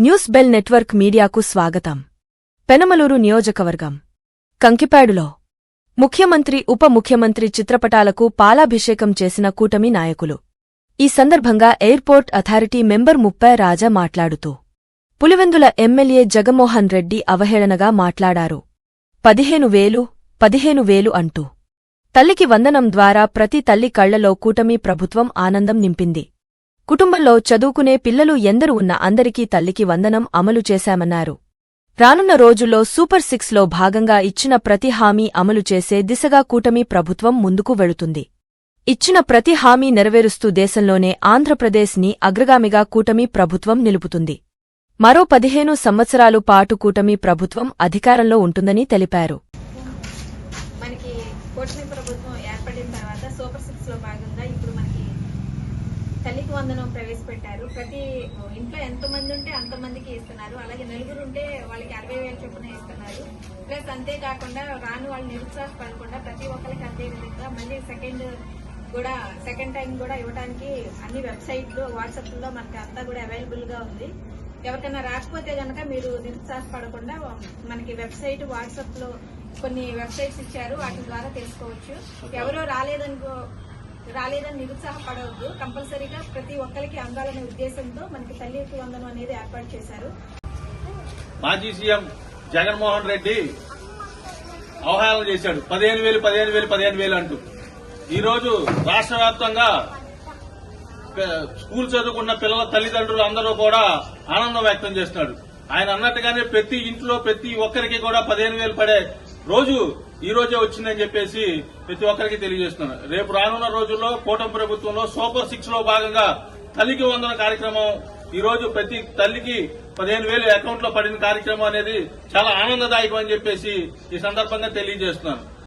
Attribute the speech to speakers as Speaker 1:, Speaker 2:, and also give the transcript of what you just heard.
Speaker 1: News bell network మీడియాకు స్వాగతం. పెనమలూరు నియోజకవర్గం. కంకిపాడులో ముఖ్యమంత్రి ఉప ముఖ్యమంత్రి చిత్రపటాలకు పాలాభిషేకం చేసిన కూటమి నాయకులు. ఈ సందర్భంగా ఎయిర్పోర్ట్ అథారిటీ మెంబర్ ముప్పై రాజా మాట్లాడుతూ పులివెందుల ఎమ్మెల్యే జగమోహన్ రెడ్డి అవహేళనగా మాట్లాడారు. పదిహేను వేలు పదిహేను వేలు అంటూ. తల్లికి వందనం ద్వారా ప్రతి తల్లి కళ్ళలో కూటమి ప్రభుత్వం ఆనందం నింపింది. కుటుంబంలో చదువుకునే పిల్లలు ఎందరు ఉన్న అందరికీ తల్లికి వందనం అమలు చేశామన్నారు. రానున్న రోజుల్లో సూపర్ సిక్స్లో భాగంగా ఇచ్చిన ప్రతి హామీ అమలు చేసే దిశగా కూటమి ప్రభుత్వం ముందుకు వెళుతుంది. ఇచ్చిన ప్రతి హామీ నెరవేరుస్తూ దేశంలోనే ఆంధ్రప్రదేశ్ని అగ్రగామిగా కూటమి ప్రభుత్వం నిలుపుతుంది. మరో పదిహేను సంవత్సరాలు పాటు కూటమి ప్రభుత్వం అధికారంలో ఉంటుందని తెలిపారు.
Speaker 2: మనకి కూటమి ప్రభుత్వం ఏర్పడిన తర్వాత సూపర్ సిక్స్లో భాగంగా ఇప్పుడు మనకి తల్లికి వందనం ప్రవేశపెట్టారు. ప్రతి ఇంట్లో ఎంత మంది ఉంటే అంత మందికి ఇస్తున్నారు. అలాగే నలుగురు ఉంటే వాళ్ళకి అరవై వేల చొప్పున ఇస్తున్నారు. ప్లస్ అంతేకాకుండా రాని వాళ్ళు నిరుత్సాహపడకుండా ప్రతి ఒక్కరికి అంతే విధంగా మళ్ళీ సెకండ్ కూడా సెకండ్ టైం కూడా ఇవ్వడానికి అన్ని వెబ్సైట్లు వాట్సాప్లో మనకి అంతా కూడా అవైలబుల్గా ఉంది. ఎవరికైనా రాకపోతే గనక మీరు నిరుత్సాహపడకుండా మనకి వెబ్సైట్ వాట్సాప్లో కొన్ని వెబ్సైట్స్ ఇచ్చారు. వాటి ద్వారా తెలుసుకోవచ్చు. ఎవరో రాలేదనుకో రాలేదని నిరుత్సాహపడవద్దు. కంపల్సరీగా ప్రతి ఒక్కరికి అందాలనే ఉద్దేశంతో మనకి తల్లికి వందనం అనేది ఏర్పాటు చేశారు.
Speaker 3: మాజీ సీఎం జగన్మోహన్ రెడ్డి అవహేళన చేశాడు. పదిహేను వేలు పదిహేను వేలు పదిహేను వేలు అంటూ. ఈ రోజు రాష్ట్ర వ్యాప్తంగా స్కూల్ చదువుకున్న పిల్లల తల్లిదండ్రులు అందరూ కూడా ఆనందం వ్యక్తం చేస్తున్నాడు ఆయన అన్నట్టుగానే ప్రతి ఇంట్లో ప్రతి ఒక్కరికి కూడా పదిహేను వేలు పడే రోజు ఈ రోజే వచ్చిందని చెప్పేసి ప్రతి ఒక్కరికి తెలియజేస్తున్నాను. రేపు రానున్న రోజుల్లో కూటమి ప్రభుత్వంలో సూపర్ సిక్స్లో భాగంగా తల్లికి వందన కార్యక్రమం ఈ రోజు ప్రతి తల్లికి పదిహేను వేలు అకౌంట్లో పడిన కార్యక్రమం అనేది చాలా ఆనందదాయకం అని చెప్పేసి ఈ సందర్భంగా తెలియజేస్తున్నాను.